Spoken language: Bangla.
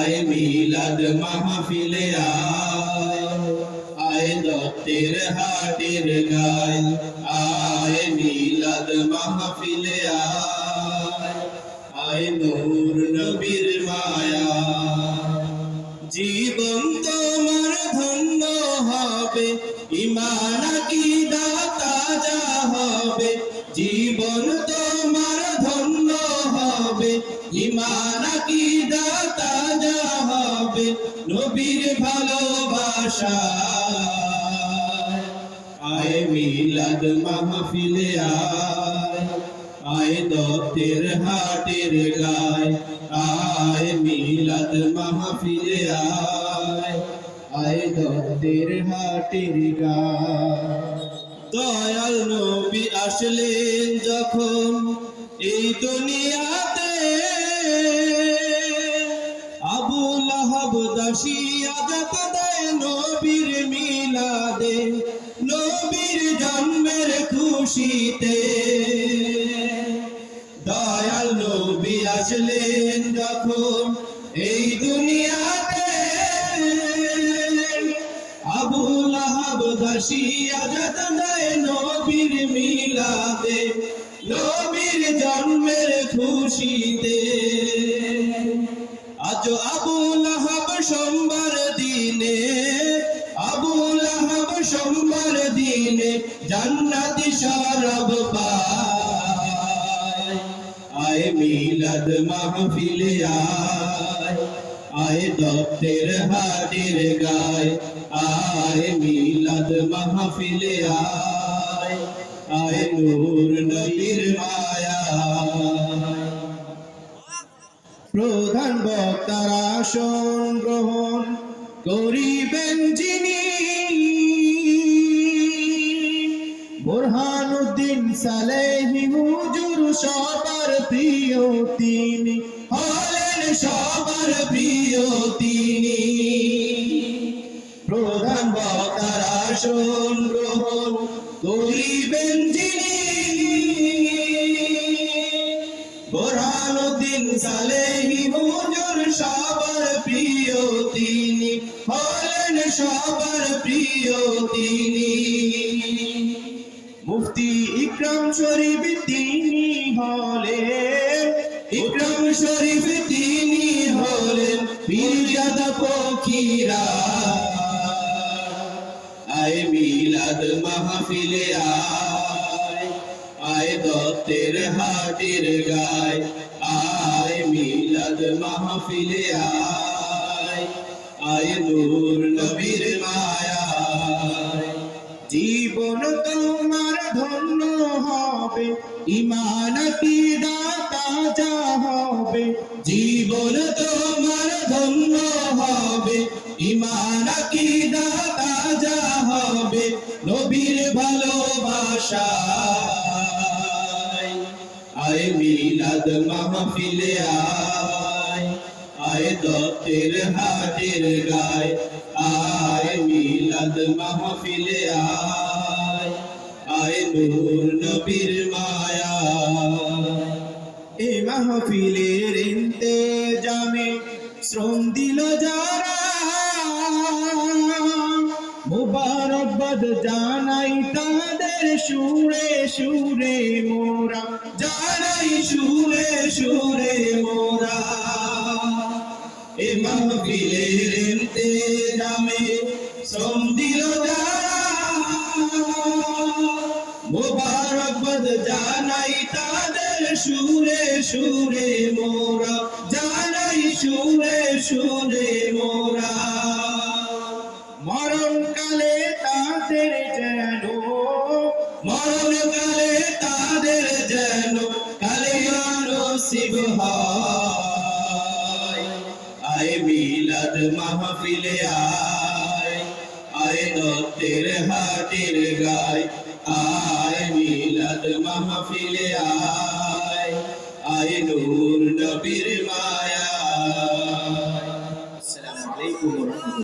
আয় মিলাদ মাহফিলে আয়। দত্তের হাটের গায় আয় মিলাদ মাহফিলে আয় নূর নবীর ইমান কি দাতা যা হবে নবীর ভালোবাসা। আয় মিলাদ মাহফিলে আয় আয় গায়, আয় আয় আয় গায়। দয়াল নবী আসলেন যখন এই দুনিয়াতে নবীর মিলাদে, নবীর জন্মের খুশিতে। দয়াল নবী আসলেন যখন এই দুনিয়াতে। আবু লাহাব দাসী আজাদ দেয় নবীর মিলাদে, নবীর জন্মের খুশিতে। আজ আবু লাহাব সোমবার জান্নাতি শরব পায়। আয় মিলাদ মাহফিলে আয়। আয় দত্তের গায়। আয় মিলাদ মাহফিলে আয়। আয় নূর নবীর মায়া। প্রধান বক্তার আসন গ্রহণ করিবেন যিনি সালেহি হুজুর সবার প্রিয় তিনি। হলেন সবার প্রিয় তিনি। প্রধান বক্তার আসন গ্রহণ করিবেন যিনি। বোরহানুদ্দিন সালেহি হুজুর সবার প্রিয় তিনি। হলেন সবার প্রিয় তিনি। মুফতি ইকরাম শরীফ তিনি হলেন। ইকরাম শরীফ তিনি হলেন পীরজাদা ফকিরা। আয় মিলাদ মাহফিলে আয় আয় দত্তের হাটের গায়, আয় মিলাদ মাহফিলে আয় আয় নূর নবীর মায়া জীবন তোমার ধন্য হবে ইমান কি দাতা যা হবে। জীবন তোমার ধন্য হবে ইমান কি দাতা যা হবে, নবীর ভালোবাসা আয় মিলাদ মাহফিলে আয় আয় দত্তের হাটের গায় আয়। মিলাদ মাহফিলে আয় আয় নূর নবীর মায়া এ মাহফিলের ইন্তেজামে শ্রম দিল যারা। মুবারকবাদ জানাই তাদের সুরে সুরে মোরা, জানাই সুরে সুরে মোরা। এ মাহফিলের ইন্তেজামে শ্রম জানাই তাদের সুরে সুরে মোরা। জানাই সুরে সুরে মোরা। মরণ কালে তাদের যেন, মরণ কালে তাদের যেন কালিয়ানো শিব হয়। আয় মিলাদ মাহফিলে আয় আয় দত্তের হাটের গায়, আয় মিলাদ মাহফিলে আয় আয় নূর নবীর মা